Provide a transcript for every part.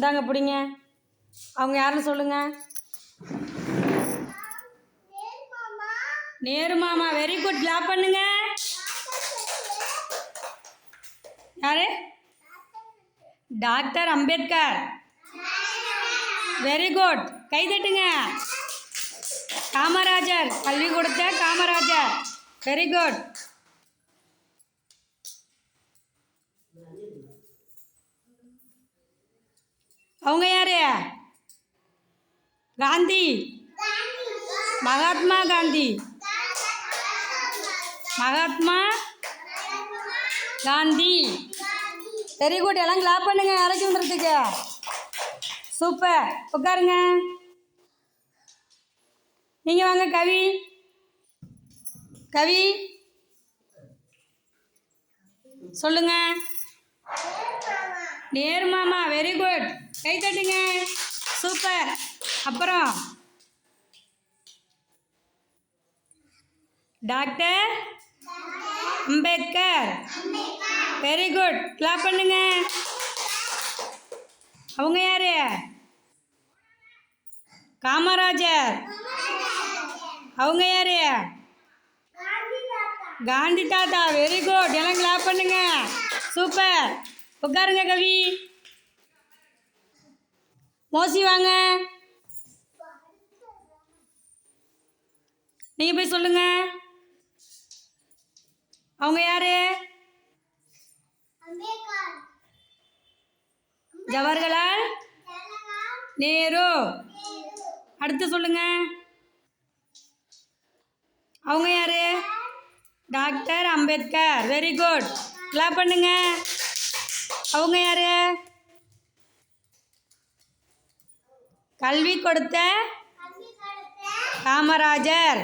இந்தாங்க பிடிங்க. அவங்க யாருன்னு சொல்லுங்க. நேரு மாமா வெரி குட் கிளாப் பண்ணுங்க. யாரு? டாக்டர் அம்பேத்கர். வெரி குட் கை தட்டுங்க. காமராஜர் கல்வி கொடுத்த காமராஜர். வெரி குட் அவங்க யாரு? காந்தி. மகாத்மா காந்தி. மகாத்மா காந்தி. வெரி குட் எல்லாம் கிளாப் பண்ணுங்க இறக்கி வந்துடுறதுக்கு சூப்பர். உட்காருங்க. நீங்கள் வாங்க கவி. கவி. சொல்லுங்க. நேர் மாமா. வெரி குட் கை தட்டுங்க. சூப்பர். அப்புறம் doctor Ambedkar. Very good clap பண்ணுங்க. அவங்க யாரு? காமராஜர். அவங்க யாரு? காந்தி தாத்தா. வெரி குட் எல்லாம் கிளாப் பண்ணுங்க. சூப்பர் உட்காருங்க கவி. மோசி வாங்க. நீங்கள் போய் சொல்லுங்க. அவங்க யாரு? ஜவஹர்லால் நேரு. அடுத்து சொல்லுங்க. அவங்க யாரு? Doctor Ambedkar. Very good. Clap பண்ணுங்க. அவங்க யாரு? கல்வி கொடுத்த காமராஜர்.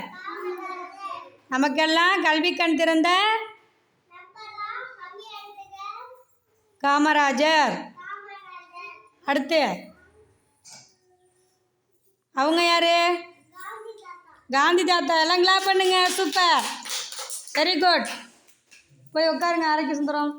நமக்கெல்லாம் கல்வி கண் திறந்த காமராஜர். அடுத்து அவங்க யாரு? காந்தி தாத்தா. எல்லாம் கிளாப் பண்ணுங்க. சூப்பர். வெரி குட் போய் உட்காருங்க ஆரோக்கிய சுந்தரம்.